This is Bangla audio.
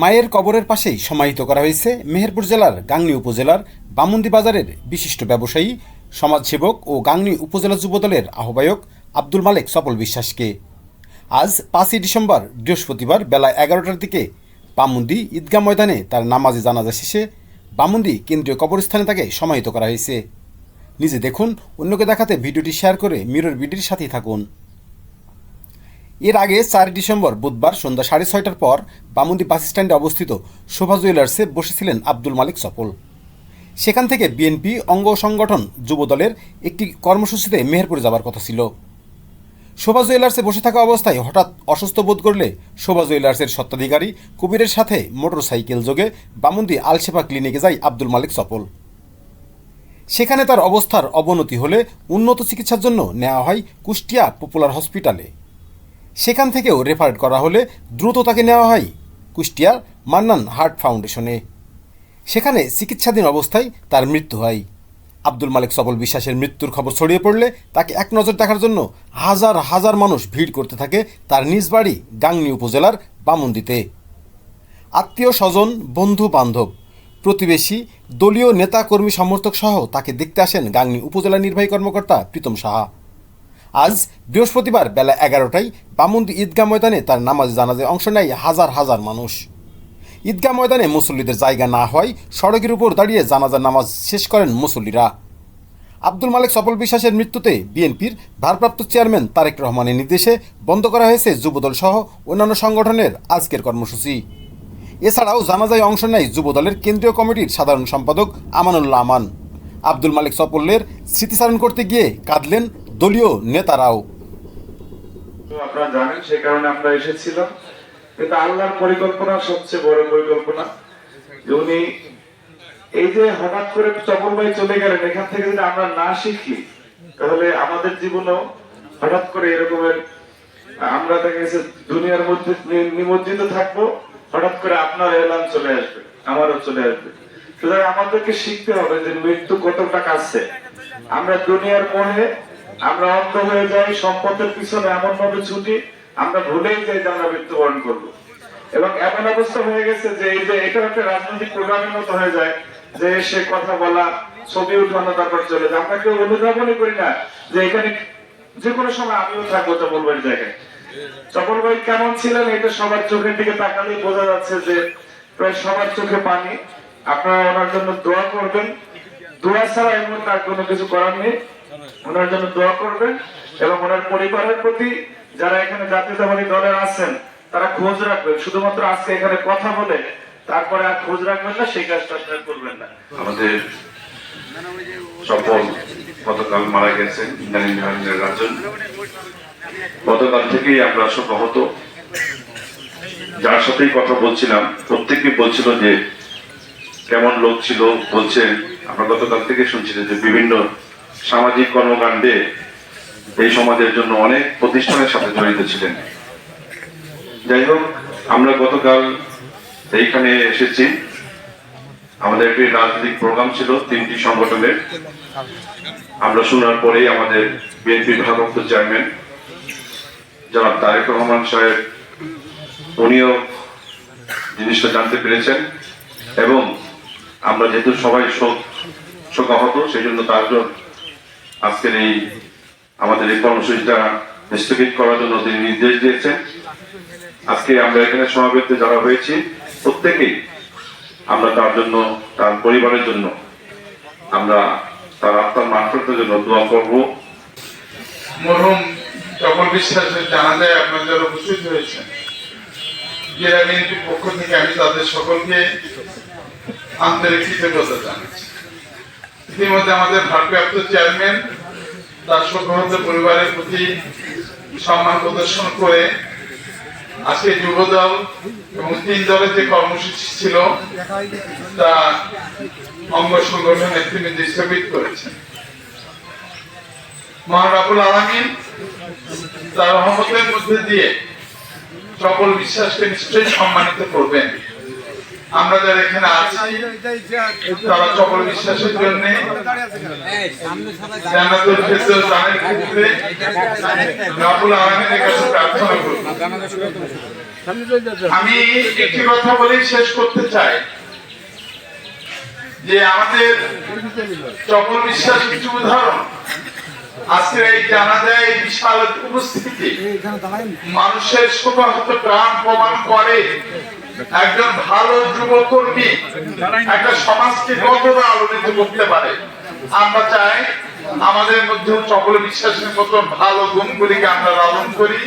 মায়ের কবরের পাশেই সমাহিত করা হয়েছে মেহেরপুর জেলার গাংনী উপজেলার বামুন্দি বাজারের বিশিষ্ট ব্যবসায়ী, সমাজসেবক ও গাংনী উপজেলা যুবদলের আহ্বায়ক আব্দুল মালেক সপল বিশ্বাসকে। আজ পাঁচই ডিসেম্বর, বৃহস্পতিবার বেলা এগারোটার দিকে বামুন্দি ঈদগাহ ময়দানে তার নামাজে জানাজা শেষে বামুন্দি কেন্দ্রীয় কবরস্থানে তাকে সমাহিত করা হয়েছে। নিজে দেখুন, অন্যকে দেখাতে ভিডিওটি শেয়ার করে মিরর বিডির সাথেই থাকুন। এর আগে চার ডিসেম্বর বুধবার সন্ধ্যা সাড়ে ছয়টার পর বামুন্দি বাস স্ট্যান্ডে অবস্থিত শোভা জুয়েলার্সে বসেছিলেন আব্দুল মালিক সফল। সেখান থেকে বিএনপি, অঙ্গ সংগঠন যুবদলের একটি কর্মসূচিতে মেহেরপুরে যাবার কথা ছিল। শোভা জুয়েলার্সে বসে থাকা অবস্থায় হঠাৎ অসুস্থ বোধ করলে শোভা জুয়েলার্সের স্বত্বাধিকারী কবিরের সাথে মোটরসাইকেল যোগে বামুন্দি আলসেফা ক্লিনিকে যায় আব্দুল মালিক সফল। সেখানে তার অবস্থার অবনতি হলে উন্নত চিকিৎসার জন্য নেওয়া হয় কুষ্টিয়া পপুলার হসপিটালে। সেখান থেকেও রেফার করা হলে দ্রুত তাকে নেওয়া হয় কুষ্টিয়ার মান্নান হার্ট ফাউন্ডেশনে। সেখানে চিকিৎসাধীন অবস্থায় তার মৃত্যু হয়। আব্দুল মালিক সবল বিশ্বাসের মৃত্যুর খবর ছড়িয়ে পড়লে তাকে এক নজর দেখার জন্য হাজার হাজার মানুষ ভিড় করতে থাকে তার নিজ বাড়ি গাংনী উপজেলার বামুন্দিতে। আত্মীয় স্বজন, বন্ধু বান্ধব, প্রতিবেশী, দলীয় নেতা কর্মী সমর্থক সহ তাকে দেখতে আসেন গাংনী উপজেলা নির্বাহী কর্মকর্তা প্রীতম সাহা। আজ বৃহস্পতিবার বেলা এগারোটায় বামুন্দি ঈদগাহ ময়দানে তার নামাজ জানাজে অংশ নেয় হাজার হাজার মানুষ। ঈদগাহ ময়দানে মুসল্লিদের জায়গা না হওয়ায় সড়কের উপর দাঁড়িয়ে জানাজার নামাজ শেষ করেন মুসল্লিরা। আব্দুল মালিক সফল বিশ্বাসের মৃত্যুতে বিএনপির ভারপ্রাপ্ত চেয়ারম্যান তারেক রহমানের নির্দেশে বন্ধ করা হয়েছে যুবদল সহ অন্যান্য সংগঠনের আজকের কর্মসূচি। এছাড়াও জানাজায় অংশ নেয় যুবদলের কেন্দ্রীয় কমিটির সাধারণ সম্পাদক আমানুল্লাহ আমান। আব্দুল মালিক সপল্লের স্মৃতিচারণ করতে গিয়ে কাঁদলেন দলীয় নেতারাও। আপনারা জানেন সে কারণে আমরা এসেছিলাম। কিন্তু আল্লাহর পরিকল্পনা সবচেয়ে বড় পরিকল্পনা। উনি এই যে হঠাৎ করে চপল ভাই চলে গেলেন, এখান থেকে যদি আমরা না শিখি, তাহলে আমাদের জীবনেও হঠাৎ করে এরকমের, আমরা দেখা গেছে দুনিয়ার মধ্যে নিমজ্জিত থাকব, হঠাৎ করে আপনার এলান চলে আসবে, আমারও চলে আসবে। সুতরাং আমাদেরকে শিখতে হবে যে মৃত্যু কতটা কাছে। আমরা দুনিয়ার মোহে আমরা অন্ধ হয়ে যাই, সম্পদের পিছনে এমন ভাবে ছুটি, আমরা ভুলেই যাই যে আমরা মৃত্যুবরণ করব। এবং এমন অবস্থা হয়ে গেছে যে এই যে এটা একটা রাজনৈতিক প্রোগ্রামের মতো হয়ে যায় যে সে কথা বলা, ছবি উঠানো, তারপর চলে যায়। আমরা কেউ অনুধাবনই করি না যে এখানে যে কোনো সময় আমিও থাকব চপল বাড়ির জায়গায়। চপল ভাই কেমন ছিলেন? এটা সবার চোখের দিকে তাকালেই বোঝা যাচ্ছে যে প্রায় সবার চোখে পানি। আপনারা ওনার জন্য দোয়া করবেন। দোয়া ছাড়া এমন তার কোনো কিছু করার নেই। ওনার জন্য দোয়া করবেন এবং ওনার পরিবারের প্রতি যারা এখানে জাতীয়তাবাদী দলের আছেন, তারা খোঁজ রাখবেন। শুধুমাত্র আজকে এখানে কথা বলে তারপরে আর খোঁজ রাখবেন না, সেই কাজটা করবেন না। আমাদের সফল গতকাল মারা গেছেন ইন্দ্রাণী বিহারের রাজন গতকাল থেকেই আমরা শোকাহত যার সাথেই কথা বলছিলাম প্রত্যেকে বলছিল যে কেমন লোক ছিল, বলছেন। আমরা গতকাল থেকে শুনছিলাম যে বিভিন্ন সামাজিক কর্মকাণ্ডে এই সমাজের জন্য অনেক প্রতিষ্ঠানের সাথে জড়িত ছিলেন। যাই হোক, আমরা গতকাল এইখানে এসেছি। আমাদের একটি রাজনৈতিক প্রোগ্রাম ছিল, তিনটি সংগঠনের। আমরা শোনার পরেই আমাদের বিএনপি ভারপ্রাপ্ত চেয়ারম্যান জনাব তারেক রহমান সাহেব, উনিও জিনিসটা জানতে পেরেছেন এবং আমরা যেহেতু সবাই শোক শোকাহত, সেই জন্য তার জন্য আজকের এই আমাদের এই কর্মসূচিটা স্থগিত করার জন্য তিনি নির্দেশ দিয়েছেন। আজকে আমরা এখানে সমাবেতে যারা হয়েছি, প্রত্যেকেই আমরা তার জন্য, তার পরিবারের জন্য আমরা তার আত্মার মারফতের জন্য দোয়া করব। মরহুম চপল বিশ্বাসের জানাজায় আপনারা যারা উপস্থিত হয়েছেন বিএনপির পক্ষ থেকে আমি তাদের সকলকে আন্তরিক কৃতজ্ঞতা জানাচ্ছি। ইতিমধ্যে আমাদের ভারপ্রাপ্ত চেয়ারম্যান শোকহত পরিবারের প্রতি সম্মান প্রদর্শন করে আজকে যুবদল এবং তিন দলের যে কর্মসূচি ছিল, তা অঙ্গ সংগঠনের তিনি স্থগিত করেছেন। মহারাবুল আলমিন তার রহমতের মধ্যে দিয়ে সকল বিশ্বাসকে নিশ্চয়ই সম্মানিত করবেন। আমরা যারা এখানে আছি, তারা সকল বিশ্বাসের জন্য জান্নাতুল ফেরদৌস দানের ক্ষেত্রে রাবুল আলমিনের কাছে প্রার্থনা করব। আমি একটি কথা বলেই শেষ করতে চাই, যে আমাদের চপল বিশ্বাস কিছু উদাহরণ। আজকে এই জানা যায় এই বিশাল উপস্থিতি। মানুষের শোকাহত প্রাণ প্রমাণ করে। একজন ভালো যুবকর্মী, একটা সমাজকে কতটা আলোড়িত করতে পারে? আমরা চাই আমাদের মধ্যে সকলে বিশ্বাসের মতো ভালো গুণগুলিকে আমরা লালন করি।